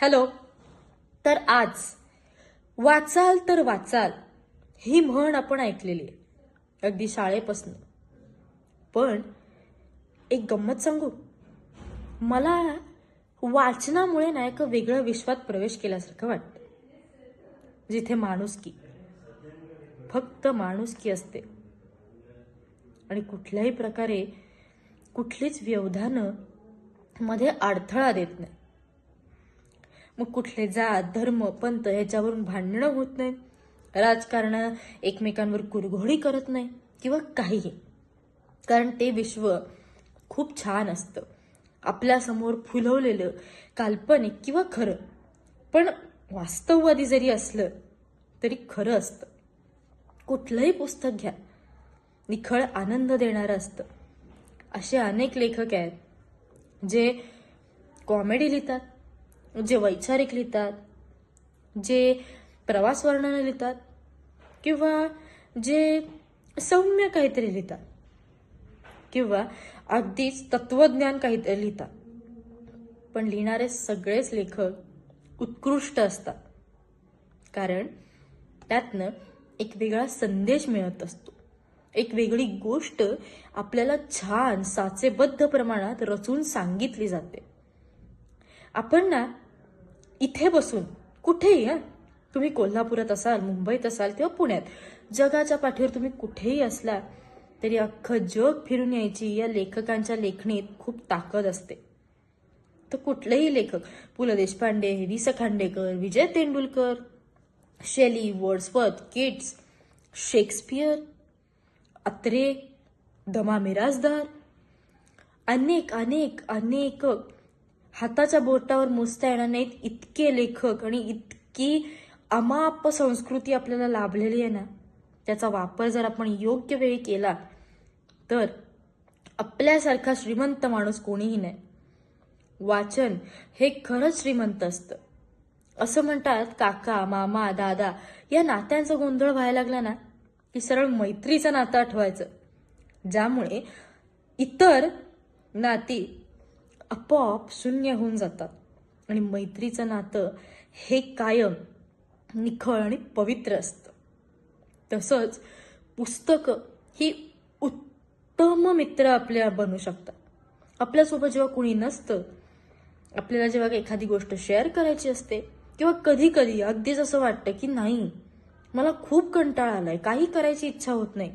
Hello. तर आज वाचाल तर वाचाल ही म्हण आपण ऐकलेली आहे. अगदी शाळेपासून. पण एक गंमत सांगू? मला वाचनामुळे ना एका वेगळ्या विश्वात प्रवेश केल्यासारखं वाटतं. जिथे माणुसकी फक्त माणुसकी असते. आणि कुठल्याही प्रकारे कुठलीच व्यवधानं मध्ये अडथळा देत नाही. मग कुठले जात धर्म पंथ ह्याच्यावरून भांडणं होत नाही राजकारण एकमेकांवर कुरघोडी करत नाही किंवा काहीही. कारण ते विश्व खूप छान असतं. आपल्यासमोर फुलवलेलं काल्पनिक किंवा खरं. पण वास्तववादी जरी असलं तरी खरं असतं. कुठलंही पुस्तक घ्या. निखळ आनंद देणारं असतं. असे अनेक लेखक आहेत जे कॉमेडी लिहितात. जे वैचारिक लिहितात जे प्रवास वर्णनं लिहितात किंवा जे सौम्य काहीतरी लिहितात किंवा अगदीच तत्वज्ञान काहीतरी लिहितात. पण लिहिणारे सगळेच लेखक उत्कृष्ट असतात. कारण त्यातनं एक वेगळा संदेश मिळत असतो. एक वेगळी गोष्ट आपल्याला छान साचेबद्ध प्रमाणात रचून सांगितली जाते. आपण ना इथे बसून कुठेही हां? तुम्ही कोल्हापुरात असाल मुंबईत असाल किंवा पुण्यात जगाच्या पाठीवर तुम्ही कुठेही असला तरी अख्खं जग फिरून यायची या लेखकांच्या लेखणीत खूप ताकद असते. तर कुठलेही लेखक पु ल देशपांडे वि स Khandekar Vijay Tendulkar Shelley Wordsworth Keats Shakespeare Atre दमा मिराजदार अनेक अनेक अनेक हाताच्या बोटावर मोजता येणार नाहीत इतके लेखक आणि इतकी अमाप संस्कृती आपल्याला लाभलेली आहे ना त्याचा वापर जर आपण योग्य वेळी केला तर आपल्यासारखा श्रीमंत माणूस कोणीही नाही. वाचन हे खरंच श्रीमंत असतं. असं म्हणतात काका मामा दादा या नात्यांचा गोंधळ व्हायला लागला ना की सरळ मैत्रीचं नातं आठवायचं. ज्यामुळे इतर नाती आपोआप शून्य होऊन जातात. आणि मैत्रीचं नातं हे कायम निखळ आणि पवित्र असतं. तसंच पुस्तकं ही उत्तम मित्र आपल्या बनू शकतात. आपल्यासोबत जेव्हा कुणी नसतं आपल्याला जेव्हा एखादी गोष्ट शेअर करायची असते किंवा कधी कधी अगदीच असं वाटतं की नाही मला खूप कंटाळा आलाय काही करायची इच्छा होत नाही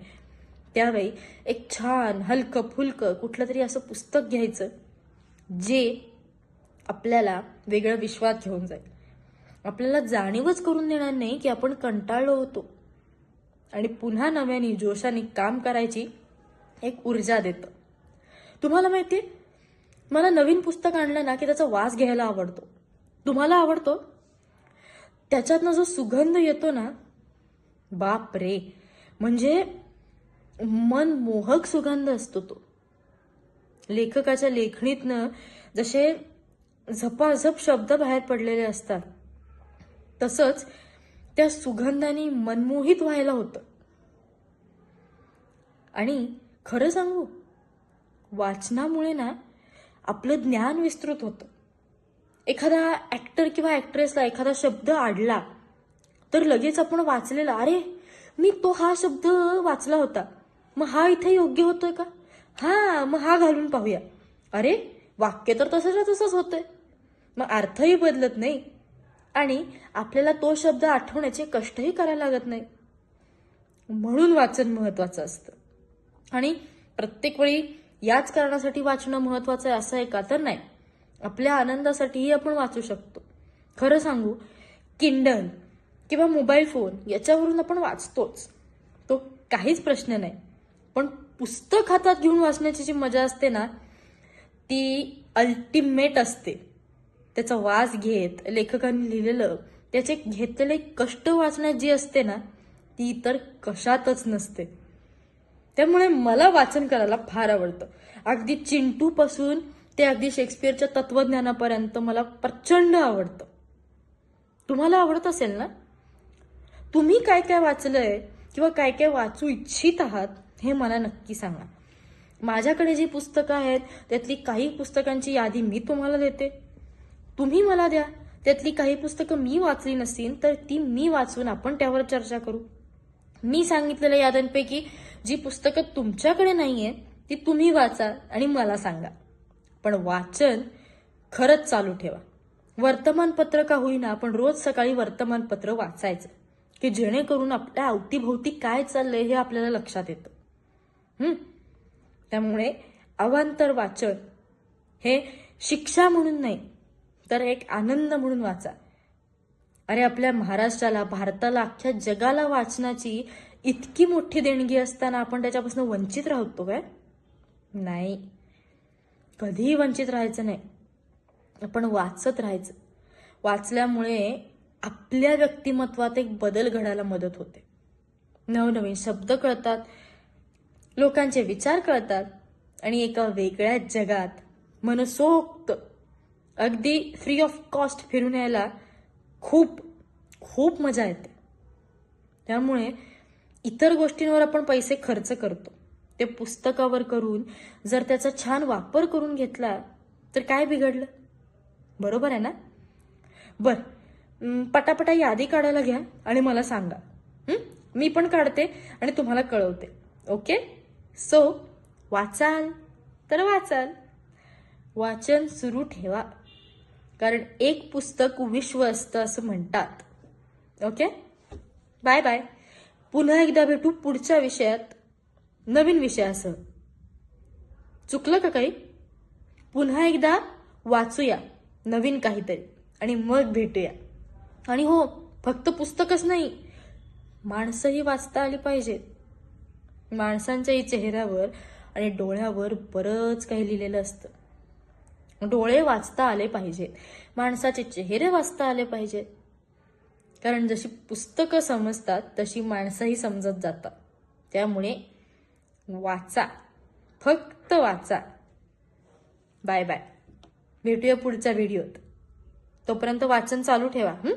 त्यावेळी एक छान हलकं फुलकं कुठलं तरी असं पुस्तक घ्यायचं जे आपल्याला वेगळ्या विश्वात घेऊन जाईल. आपल्याला जाणीवच करून देणार नाही की आपण कंटाळलो होतो. आणि पुन्हा नव्याने जोशाने काम करायची एक ऊर्जा देतं. तुम्हाला माहिती मला नवीन पुस्तक आणलं ना की त्याचा वास घ्यायला आवडतो. तुम्हाला आवडतो? त्याच्यातनं जो सुगंध येतो ना बाप रे म्हणजे मनमोहक सुगंध असतो तो. लेखकाच्या लेखणीतनं जसे झपाझप शब्द बाहेर पडलेले असतात तसंच त्या सुगंधाने मनमोहित व्हायला होतं. आणि खरं सांगू वाचनामुळे ना आपलं ज्ञान विस्तृत होतं. एखादा ॲक्टर किंवा ॲक्ट्रेसला एखादा शब्द आडला तर लगेच आपण वाचलेला अरे मी तो हा शब्द वाचला होता. मग हा इथे योग्य होतोय का? हा मग हा घालून पाहूया. अरे वाक्य तर तसंच्या तसंच होतंय. मग अर्थही बदलत नाही. आणि आपल्याला तो शब्द आठवण्याचे कष्टही करायला लागत नाही. म्हणून वाचन महत्वाचं असतं. आणि प्रत्येक वेळी याच कारणासाठी वाचणं महत्वाचं आहे असं आहे का तर नाही. आपल्या आनंदासाठीही आपण वाचू शकतो. खरं सांगू किंडल किंवा मोबाईल फोन याच्यावरून आपण वाचतोच. तो काहीच प्रश्न नाही. पण पुस्तक हातात घेऊन वाचण्याची जी मजा असते ना ती अल्टिमेट असते. त्याचा वास घेत लेखकांनी लिहिलेलं त्याचे घेतलेले कष्ट वाचण्यात जी असते ना ती इतर कशातच नसते. त्यामुळे मला वाचन करायला फार आवडतं. अगदी चिंटूपासून ते अगदी शेक्सपियरच्या तत्वज्ञानापर्यंत मला प्रचंड आवडतं. तुम्हाला आवडत असेल ना? तुम्ही काय काय वाचलंय किंवा काय काय वाचू इच्छित आहात हे मला नक्की सांगा. माझ्याकडे जी पुस्तकं आहेत त्यातली काही पुस्तकांची यादी मी तुम्हाला देते. तुम्ही मला द्या. त्यातली काही पुस्तकं मी वाचली नसतील तर ती मी वाचून आपण त्यावर चर्चा करू. मी सांगितलेल्या याद्यांपैकी जी पुस्तकं तुमच्याकडे नाही आहे ती तुम्ही वाचा आणि मला सांगा. पण वाचन खरंच चालू ठेवा. वर्तमानपत्र का होईना आपण रोज सकाळी वर्तमानपत्र वाचायचं की जेणेकरून आपल्या अवतीभोवती काय चाललंय हे आपल्याला लक्षात येतं. त्यामुळे अवांतर वाचन हे शिक्षा म्हणून नाही तर एक आनंद म्हणून वाचा. अरे आपल्या महाराष्ट्राला भारताला अख्ख्या जगाला वाचनाची इतकी मोठी देणगी असताना आपण त्याच्यापासून वंचित राहतो काय? नाही. कधीही वंचित राहायचं नाही. आपण वाचत राहायचं. वाचल्यामुळे आपल्या व्यक्तिमत्वात एक बदल घडायला मदत होते. नवनवीन शब्द कळतात लोकांचे विचार कळतात आणि एका वेगळ्या जगात मनसोक्त अगदी फ्री ऑफ कॉस्ट फिरून यायला खूप खूप मजा येते. त्यामुळे इतर गोष्टींवर आपण पैसे खर्च करतो. ते पुस्तकावर करून जर त्याचा छान वापर करून घेतला तर काय बिघडलं? बरोबर आहे ना? बर पटापटा यादी काढायला घ्या आणि मला सांगा. मी पण काढते आणि तुम्हाला कळवते. ओके? सो वाचाल तर वाचाल. वाचन सुरू ठेवा. कारण एक पुस्तक विश्व असतं असं म्हणतात. ओके बाय बाय पुन्हा एकदा भेटू पुढच्या विषयात. नवीन विषयासह. चुकलं का काही? पुन्हा एकदा वाचूया. नवीन काहीतरी. आणि मग भेटूया. आणि हो फक्त पुस्तकच नाही. माणसंही वाचता आली पाहिजेत. माणसांच्याही चेहऱ्यावर आणि डोळ्यावर बरंच काही लिहिलेलं असतं. डोळे वाचता आले पाहिजेत. माणसाचे चेहरे वाचता आले पाहिजेत. कारण जशी पुस्तकं समजतात तशी माणसंही समजत जातात. त्यामुळे वाचा. फक्त वाचा. Bye bye. भेटूया पुढच्या व्हिडिओत. तोपर्यंत वाचन चालू ठेवा हं?